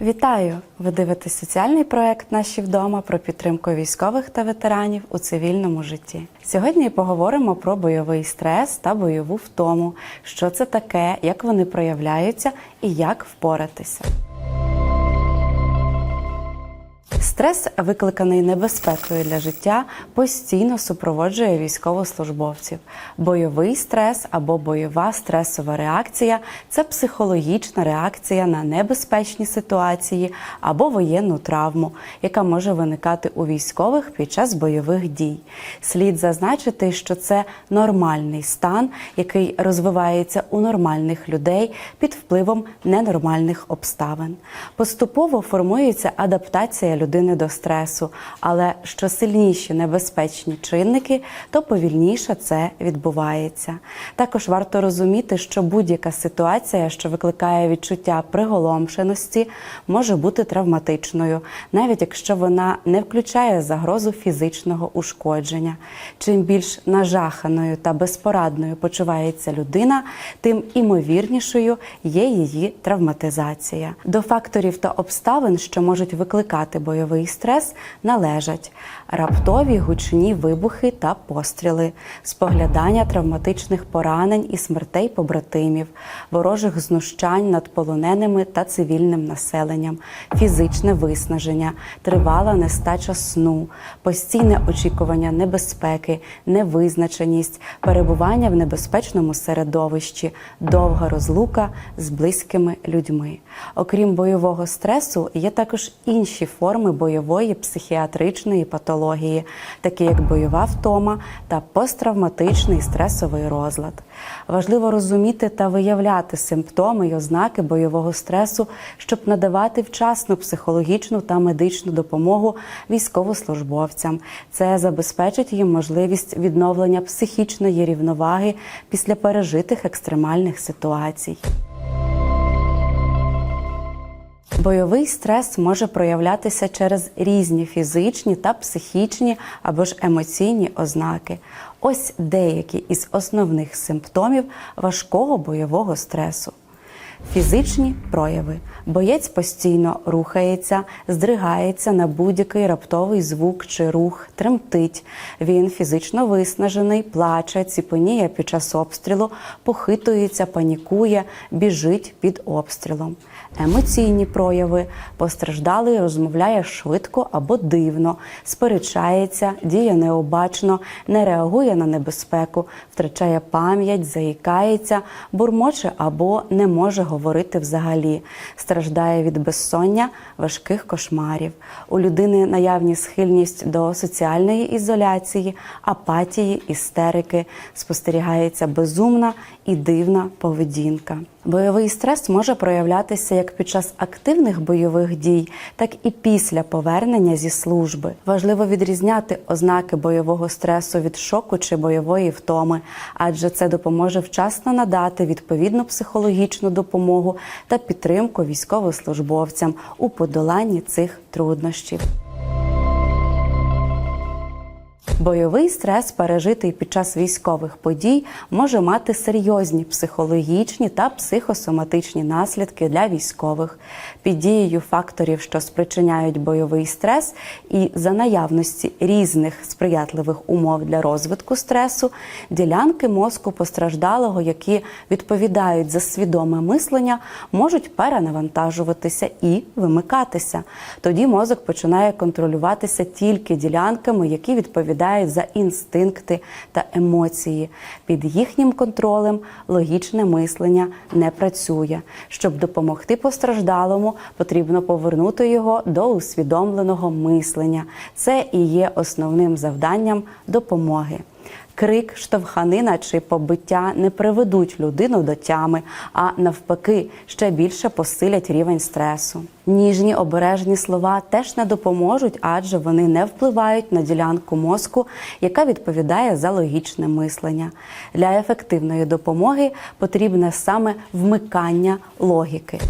Вітаю! Ви дивитесь соціальний проект Наші вдома про підтримку військових та ветеранів у цивільному житті. Сьогодні поговоримо про бойовий стрес та бойову втому, що це таке, як вони проявляються і як впоратися. Стрес, викликаний небезпекою для життя, постійно супроводжує військовослужбовців. Бойовий стрес або бойова стресова реакція це психологічна реакція на небезпечні ситуації або воєнну травму, яка може виникати у військових під час бойових дій. Слід зазначити, що це нормальний стан, який розвивається у нормальних людей під впливом ненормальних обставин. Поступово формується адаптація людини до стресу, але що сильніші небезпечні чинники, то повільніше це відбувається. Також варто розуміти, що будь-яка ситуація, що викликає відчуття приголомшеності, може бути травматичною, навіть якщо вона не включає загрозу фізичного ушкодження. Чим більш нажаханою та безпорадною почувається людина, тим імовірнішою є її травматизація. До факторів та обставин, що можуть викликати бойовий стрес, належать раптові гучні вибухи та постріли, споглядання травматичних поранень і смертей побратимів, ворожих знущань над полоненими та цивільним населенням, фізичне виснаження, тривала нестача сну, постійне очікування небезпеки, невизначеність, перебування в небезпечному середовищі, довга розлука з близькими людьми. Окрім бойового стресу, є також інші форми бойової психіатричної патології, такі як бойова втома та посттравматичний стресовий розлад. Важливо розуміти та виявляти симптоми й ознаки бойового стресу, щоб надавати вчасну психологічну та медичну допомогу військовослужбовцям. Це забезпечить їм можливість відновлення психічної рівноваги після пережитих екстремальних ситуацій. Бойовий стрес може проявлятися через різні фізичні та психічні або ж емоційні ознаки. Ось деякі із основних симптомів важкого бойового стресу. Фізичні прояви. Боєць постійно рухається, здригається на будь-який раптовий звук чи рух, тремтить. Він фізично виснажений, плаче, ціпеніє під час обстрілу, похитується, панікує, біжить під обстрілом. Емоційні прояви. Постраждалий розмовляє швидко або дивно, сперечається, діє необачно, не реагує на небезпеку, втрачає пам'ять, заїкається, бурмоче або не може говорити взагалі, страждає від безсоння, важких кошмарів. У людини наявні схильність до соціальної ізоляції, апатії, істерики, спостерігається безумна і дивна поведінка. Бойовий стрес може проявлятися як під час активних бойових дій, так і після повернення зі служби. Важливо відрізняти ознаки бойового стресу від шоку чи бойової втоми, адже це допоможе вчасно надати відповідну психологічну допомогу та підтримку військовослужбовцям у подоланні цих труднощів. Бойовий стрес, пережитий під час військових подій, може мати серйозні психологічні та психосоматичні наслідки для військових. Під дією факторів, що спричиняють бойовий стрес, і за наявності різних сприятливих умов для розвитку стресу, ділянки мозку постраждалого, які відповідають за свідоме мислення, можуть перенавантажуватися і вимикатися. Тоді мозок починає контролюватися тільки ділянками, які відповідають за інстинкти та емоції. Під їхнім контролем логічне мислення не працює. Щоб допомогти постраждалому, потрібно повернути його до усвідомленого мислення. Це і є основним завданням допомоги. Крик, штовханина чи побиття не приведуть людину до тями, а навпаки, ще більше посилять рівень стресу. Ніжні обережні слова теж не допоможуть, адже вони не впливають на ділянку мозку, яка відповідає за логічне мислення. Для ефективної допомоги потрібне саме вмикання логіки.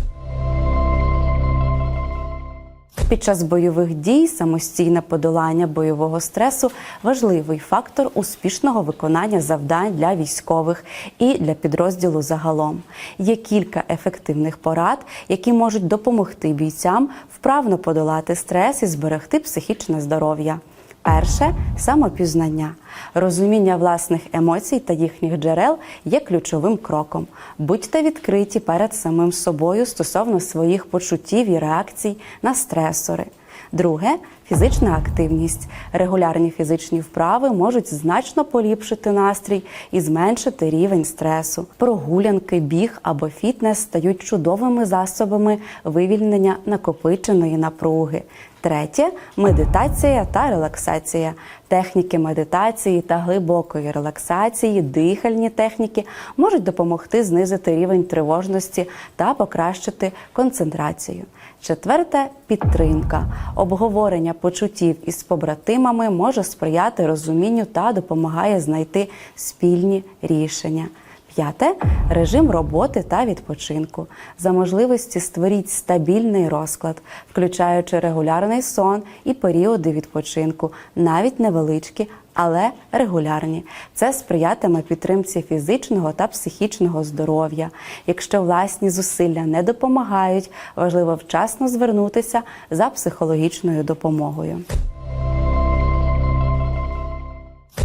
Під час бойових дій самостійне подолання бойового стресу важливий фактор успішного виконання завдань для військових і для підрозділу загалом. Є кілька ефективних порад, які можуть допомогти бійцям вправно подолати стрес і зберегти психічне здоров'я. Перше самопізнання. Розуміння власних емоцій та їхніх джерел є ключовим кроком. Будьте відкриті перед самим собою стосовно своїх почуттів і реакцій на стресори. Друге фізична активність. Регулярні фізичні вправи можуть значно поліпшити настрій і зменшити рівень стресу. Прогулянки, біг або фітнес стають чудовими засобами вивільнення накопиченої напруги. Третє медитація та релаксація. Техніки медитації та глибокої релаксації, дихальні техніки можуть допомогти знизити рівень тривожності та покращити концентрацію. Четверте підтримка. Обговорення почуттів із побратимами може сприяти розумінню та допомагає знайти спільні рішення. П'яте режим роботи та відпочинку. За можливості створіть стабільний розклад, включаючи регулярний сон і періоди відпочинку, навіть невеличкі, але регулярні. Це сприятиме підтримці фізичного та психічного здоров'я. Якщо власні зусилля не допомагають, важливо вчасно звернутися за психологічною допомогою.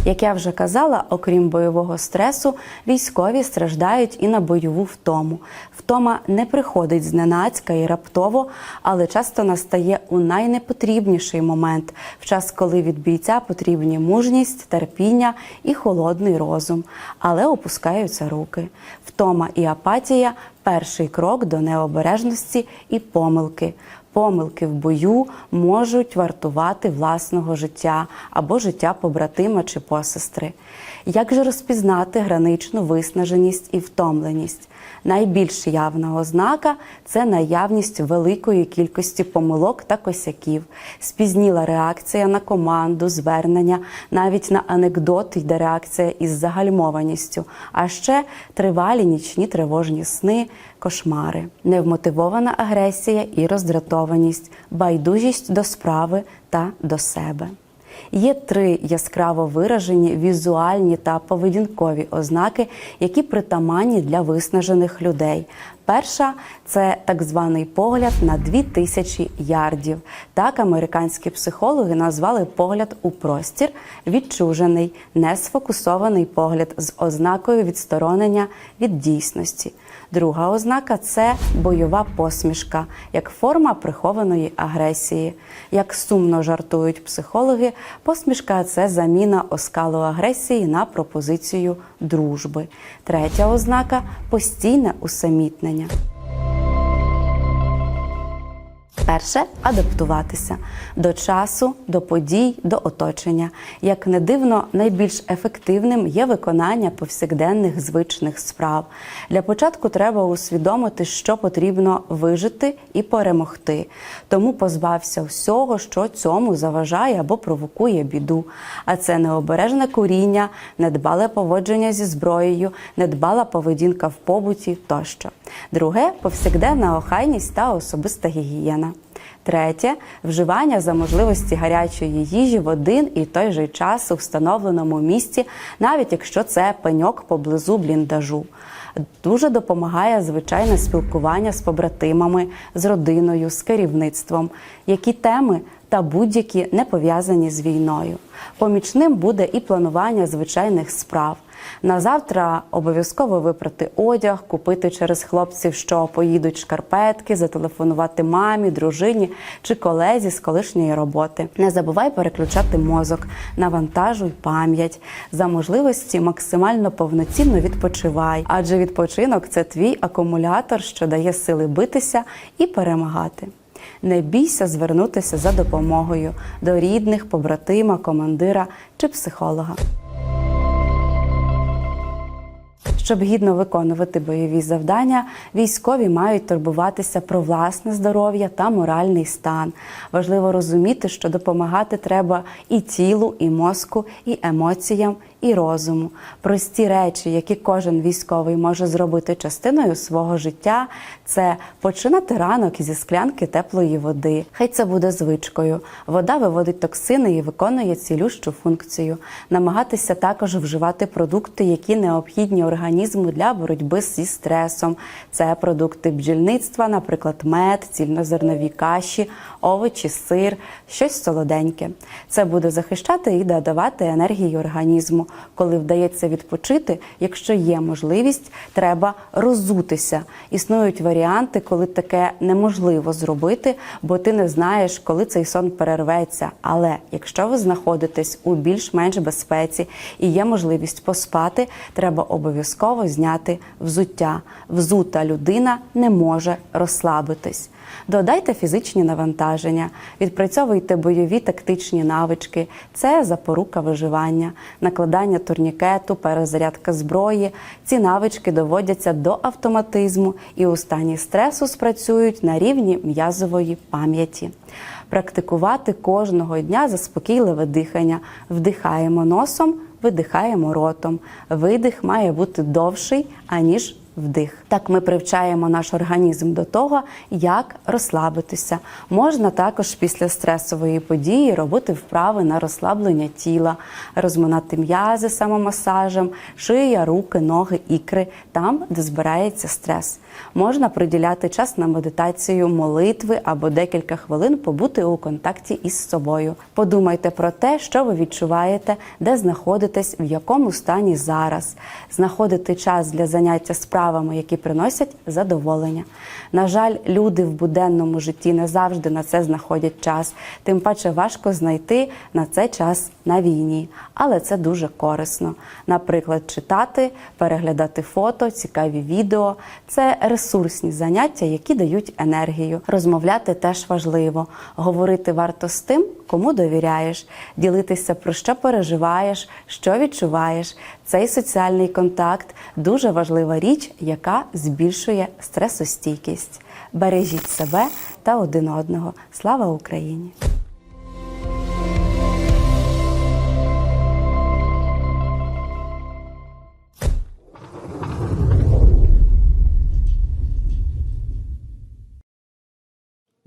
Як я вже казала, окрім бойового стресу, військові страждають і на бойову втому. Втома не приходить зненацька і раптово, але часто настає у найнепотрібніший момент, в час, коли від бійця потрібні мужність, терпіння і холодний розум, але опускаються руки. Втома і апатія перший крок до необережності і помилки. Помилки в бою можуть вартувати власного життя або життя побратима чи посестри. Як же розпізнати граничну виснаженість і втомленість? Найбільш явна ознака це наявність великої кількості помилок та косяків, спізніла реакція на команду, звернення, навіть на анекдот йде реакція із загальмованістю, а ще тривалі нічні тривожні сни, кошмари, невмотивована агресія і роздратованість, байдужість до справи та до себе. Є три яскраво виражені візуальні та поведінкові ознаки, які притаманні для виснажених людей. Перша це так званий погляд на 2000 ярдів. Так американські психологи назвали погляд у простір, відчужений, несфокусований погляд з ознакою відсторонення від дійсності. Друга ознака це бойова посмішка, як форма прихованої агресії. Як сумно жартують психологи, посмішка це заміна оскалу агресії на пропозицію дружби. Третя ознака постійне усамітнення. Перше адаптуватися до часу, до подій, до оточення. Як не дивно, найбільш ефективним є виконання повсякденних звичних справ. Для початку треба усвідомити, що потрібно вижити і перемогти. Тому позбався всього, що цьому заважає або провокує біду. А це необережне куріння, недбале поводження зі зброєю, недбала поведінка в побуті тощо. Друге повсякденна охайність та особиста гігієна. Третє вживання за можливості гарячої їжі в один і той же час у встановленому місці, навіть якщо це пеньок поблизу бліндажу. Дуже допомагає звичайне спілкування з побратимами, з родиною, з керівництвом, які теми та будь-які не пов'язані з війною. Помічним буде і планування звичайних справ. На завтра обов'язково випрати одяг, купити через хлопців, що поїдуть шкарпетки, зателефонувати мамі, дружині чи колезі з колишньої роботи. Не забувай переключати мозок, навантажуй пам'ять. За можливості максимально повноцінно відпочивай, адже відпочинок це твій акумулятор, що дає сили битися і перемагати. Не бійся звернутися за допомогою до рідних, побратима, командира чи психолога. Щоб гідно виконувати бойові завдання, військові мають турбуватися про власне здоров'я та моральний стан. Важливо розуміти, що допомагати треба і тілу, і мозку, і емоціям, і розуму. Прості речі, які кожен військовий може зробити частиною свого життя, це починати ранок зі склянки теплої води. Хай це буде звичкою. Вода виводить токсини і виконує цілющу функцію. Намагатися також вживати продукти, які необхідні організму для боротьби зі стресом. Це продукти бджільництва, наприклад, мед, цільнозернові каші, овочі, сир, щось солоденьке. Це буде захищати і додавати енергії організму. Коли вдається відпочити, якщо є можливість, треба розутися. Існують варіанти, коли таке неможливо зробити, бо ти не знаєш, коли цей сон перерветься. Але якщо ви знаходитесь у більш-менш безпеці і є можливість поспати, треба обов'язково зняти взуття. Взута людина не може розслабитись. Додайте фізичні навантаження, відпрацьовуйте бойові тактичні навички. Це запорука виживання, накладання турнікету, перезарядка зброї. Ці навички доводяться до автоматизму і у стані стресу спрацюють на рівні м'язової пам'яті. Практикувати кожного дня заспокійливе дихання. Вдихаємо носом, видихаємо ротом. Видих має бути довший, аніж вдих. Так ми привчаємо наш організм до того, як розслабитися. Можна також після стресової події робити вправи на розслаблення тіла, розминати м'язи самомасажем, шия, руки, ноги, ікри, там, де збирається стрес. Можна приділяти час на медитацію, молитви або декілька хвилин побути у контакті із собою. Подумайте про те, що ви відчуваєте, де знаходитесь, в якому стані зараз. Знаходити час для заняття справами, які приносять задоволення. На жаль, люди в буденному житті не завжди на це знаходять час, тим паче важко знайти на це час на війні, але це дуже корисно. Наприклад, читати, переглядати фото, цікаві відео це ресурсні заняття, які дають енергію. Розмовляти теж важливо. Говорити варто з тим, кому довіряєш, ділитися про що переживаєш, що відчуваєш. Цей соціальний контакт дуже важлива річ, яка збільшує стресостійкість. Бережіть себе та один одного. Слава Україні!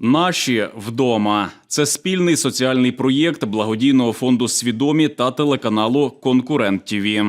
Наші вдома це спільний соціальний проєкт благодійного фонду Свідомі та телеканалу Конкурент ТІВІ.